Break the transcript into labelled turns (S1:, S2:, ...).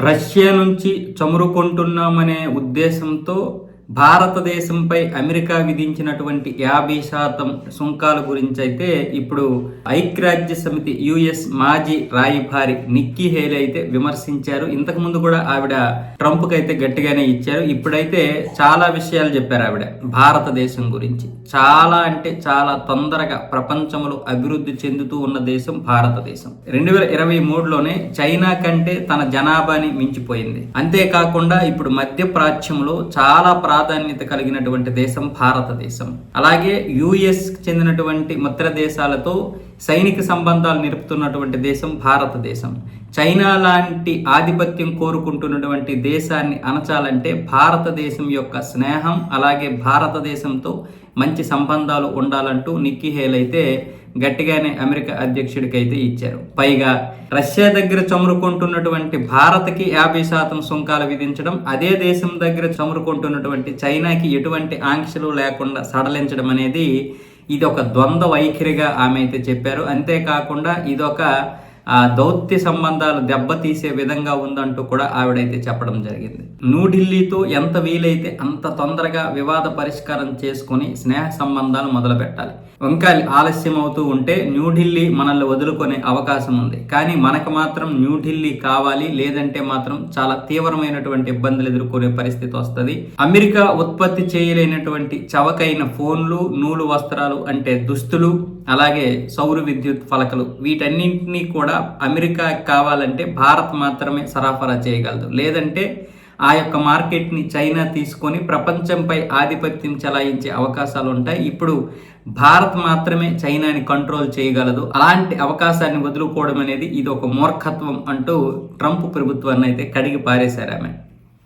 S1: Russia నుంచి చమురు కొంటున్నామనే ఉద్దేశంతో భారతదేశంపై అమెరికా విధించినటువంటి యాభై శాతం సుంకాల గురించి అయితే ఇప్పుడు ఐక్యరాజ్య సమితి యుఎస్ మాజీ రాయభారి నిక్కీ హేలీ అయితే విమర్శించారు. ఇంతకు ముందు కూడా ఆవిడ ట్రంప్కి అయితే గట్టిగానే ఇచ్చారు. ఇప్పుడైతే చాలా విషయాలు చెప్పారు ఆవిడ భారతదేశం గురించి. చాలా అంటే చాలా తొందరగా ప్రపంచంలో అభివృద్ధి చెందుతూ ఉన్న దేశం భారతదేశం. రెండు వేల ఇరవై మూడులోనే చైనా కంటే తన జనాభాని మించిపోయింది. అంతేకాకుండా ఇప్పుడు మధ్య ప్రాచ్యంలో చాలా ప్రా ప్రాధాన్యత కలిగినటువంటి దేశం భారతదేశం. అలాగే యుఎస్ చెందినటువంటి మిత్ర దేశాలతో సైనిక సంబంధాలు నిలుపుతున్నటువంటి దేశం భారతదేశం. చైనా లాంటి ఆధిపత్యం కోరుకుంటున్నటువంటి దేశాన్ని అనచాలంటే భారతదేశం యొక్క స్నేహం అలాగే భారతదేశంతో మంచి సంబంధాలు ఉండాలంటూ నిక్కీ హేల్ అయితే గట్టిగానే అమెరికా అధ్యక్షుడికి అయితే ఇచ్చారు. పైగా రష్యా దగ్గర చమురుకుంటున్నటువంటి భారత్కి యాభై శాతం సుంకాలు విధించడం అదే దేశం దగ్గర చమురుకుంటున్నటువంటి చైనాకి ఎటువంటి ఆంక్షలు లేకుండా సడలించడం అనేది ఇది ఒక ద్వంద్వ వైఖరిగా ఆమె అయితే చెప్పారు. అంతేకాకుండా ఇదొక ఆ దౌత్య సంబంధాలు దెబ్బతీసే విధంగా ఉందంటూ కూడా ఆవిడైతే చెప్పడం జరిగింది. న్యూఢిల్లీతో ఎంత వీలైతే అంత తొందరగా వివాద పరిష్కారం చేసుకొని స్నేహ సంబంధాలు మొదలు పెట్టాలి ఇంకా ఆలస్యం అవుతూ ఉంటే న్యూఢిల్లీ మనల్ని వదులుకునే అవకాశం ఉంది. కానీ మనకు మాత్రం న్యూఢిల్లీ కావాలి లేదంటే మాత్రం చాలా తీవ్రమైనటువంటి ఇబ్బందులు ఎదుర్కొనే పరిస్థితి వస్తుంది. అమెరికా ఉత్పత్తి చేయలేనటువంటి చవకైన ఫోన్లు నూలు వస్త్రాలు అంటే దుస్తులు అలాగే సౌర విద్యుత్ ఫలకలు వీటన్నింటినీ కూడా అమెరికా కావాలంటే భారత్ మాత్రమే సరఫరా చేయగలదు. లేదంటే ఆ యొక్క మార్కెట్ని చైనా తీసుకొని ప్రపంచంపై ఆధిపత్యం చెలాయించే అవకాశాలు ఉంటాయి ఇప్పుడు భారత్ మాత్రమే చైనాని కంట్రోల్ చేయగలదు. అలాంటి అవకాశాన్ని వదులుకోవడం అనేది ఇది ఒక మూర్ఖత్వం అంటూ ట్రంప్ ప్రభుత్వాన్ని అయితే కడిగి పారేశారు ఆమె.